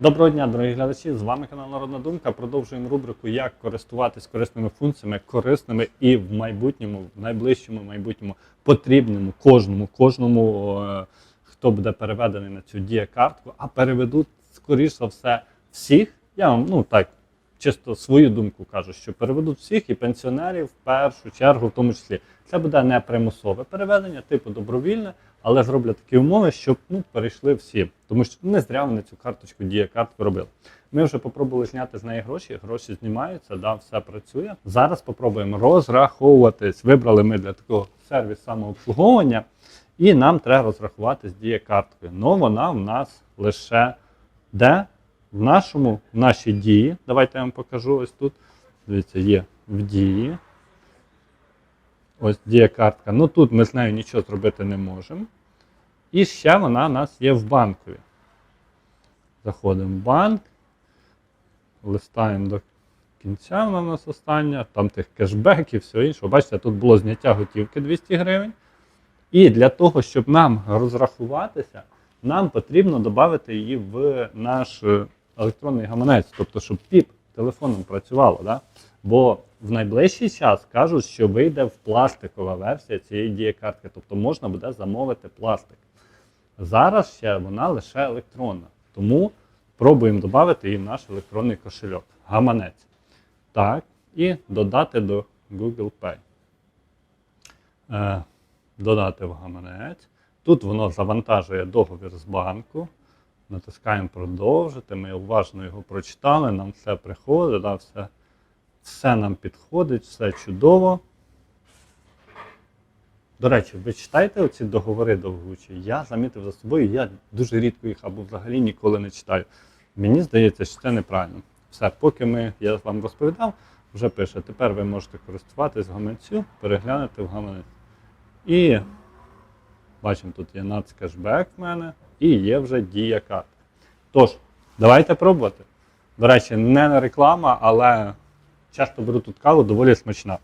Доброго дня, дорогі глядачі! З вами канал Народна Думка. Продовжуємо рубрику Як користуватись корисними функціями, корисними і в майбутньому, в найближчому майбутньому потрібному кожному, кожному, е, хто буде переведений на цю дієкартку, а переведуть, скоріш за все, всіх. Я вам ну так чисто свою думку кажу, що переведуть всіх і пенсіонерів в першу чергу, в тому числі. Це буде не примусове переведення, типу добровільне, але зроблять такі умови, щоб ну, перейшли всі. Тому що не зря вони цю карточку дієкартку робили. Ми вже попробували зняти з неї гроші, гроші знімаються, да, все працює. Зараз попробуємо розраховуватись. Вибрали ми для такого сервіс самообслуговування, і нам треба розрахуватись дієкарткою. Ну вона в нас лише де? В нашому, в нашій дії. Давайте я вам покажу ось тут. Дивіться, є в дії. Ось дієкартка. Ну тут ми з нею нічого зробити не можемо. І ще вона у нас є в банкові. Заходимо в банк, листаємо до кінця, вона у нас остання, там тих кешбеків, все інше. Бачите, тут було зняття готівки 200 гривень. І для того, щоб нам розрахуватися, нам потрібно додати її в наш е, електронний гаманець, тобто, щоб піп телефоном працювало. Да? Бо в найближчий час кажуть, що вийде в пластикова версія цієї дієкартки, тобто можна буде замовити пластик. Зараз ще вона лише електронна, тому пробуємо додати її в наш електронний кошельок, гаманець. Так, і додати до Google Pay. Е, додати в гаманець. Тут воно завантажує договір з банку. Натискаємо продовжити. Ми уважно його прочитали, нам все приходить, да, все, все нам підходить, все чудово. До речі, ви читаєте оці договори довгучі? Я замітив за собою, я дуже рідко їх або взагалі ніколи не читаю. Мені здається, що це неправильно. Все, поки ми, я вам розповідав, вже пише, тепер ви можете користуватись гаманцю, переглянути в гаманець. І бачимо, тут є нацкешбек в мене і є вже дія карт. Тож, давайте пробувати. До речі, не реклама, але часто беру тут каву, доволі смачна.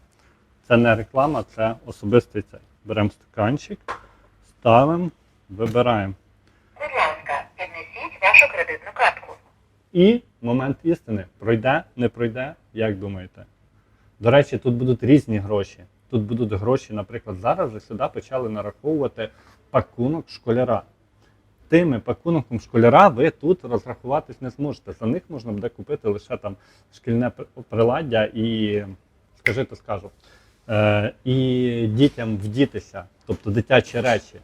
Це не реклама, це особистий цей. Беремо стаканчик, ставимо, вибираємо. Будь ласка, піднесіть вашу кредитну картку. І момент істини. Пройде, не пройде, як думаєте? До речі, тут будуть різні гроші. Тут будуть гроші, наприклад, зараз вже сюди почали нараховувати пакунок школяра. Тими пакунком школяра ви тут розрахуватись не зможете. За них можна буде купити лише там шкільне приладдя і, скажи, то скажу, е, і дітям вдітися, тобто дитячі речі.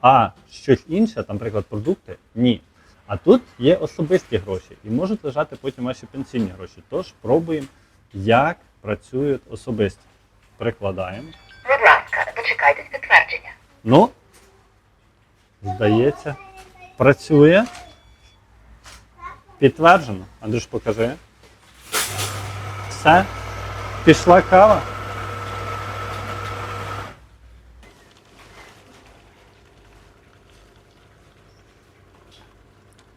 А щось інше, там, наприклад, продукти, ні. А тут є особисті гроші і можуть лежати потім ваші пенсійні гроші. Тож пробуємо, як працюють особисті. Прикладаємо. Будь ласка, дочекайтесь підтвердження. Ну, здається, працює. Підтверджено. Андрюш, покажи. Все. Пішла кава.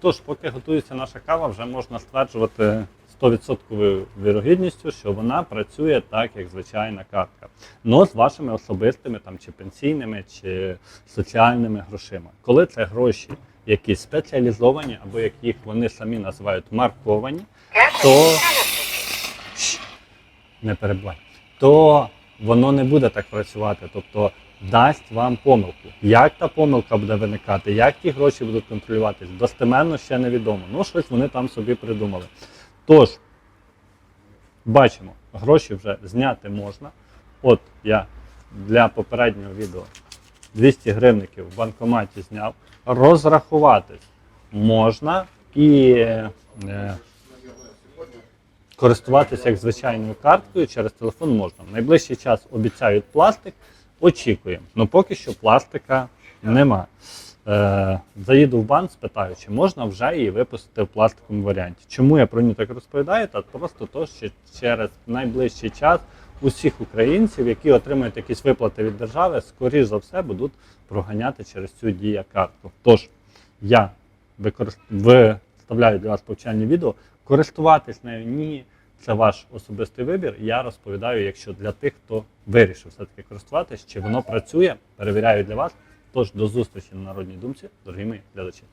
Тож, поки готується наша кава, вже можна стверджувати 100% вірогідністю, що вона працює так, як звичайна картка. Но з вашими особистими там, чи пенсійними, чи соціальними грошима. Коли це гроші, які спеціалізовані, або як їх вони самі називають марковані, то не перебувай, то воно не буде так працювати. Тобто дасть вам помилку. Як та помилка буде виникати, як ті гроші будуть контролюватись, достеменно ще невідомо. Ну, щось вони там собі придумали. Тож, бачимо, гроші вже зняти можна. От я для попереднього відео 200 гривників в банкоматі зняв. Розрахуватись можна і е, користуватися як звичайною карткою через телефон можна. В найближчий час обіцяють пластик, очікуємо. Ну поки що пластика нема. Е, заїду в банк, спитаю, чи можна вже її випустити в пластиковому варіанті. Чому я про нього так розповідаю? Та просто то, що через найближчий час усіх українців, які отримують якісь виплати від держави, скоріш за все будуть проганяти через цю дія картку. Тож я використ... виставляю для вас повчальні відео. Користуватись нею ні, це ваш особистий вибір. Я розповідаю, якщо для тих, хто вирішив все-таки користуватись, чи воно працює, перевіряю для вас. Тож до зустрічі на народній думці, дорогі мої глядачі.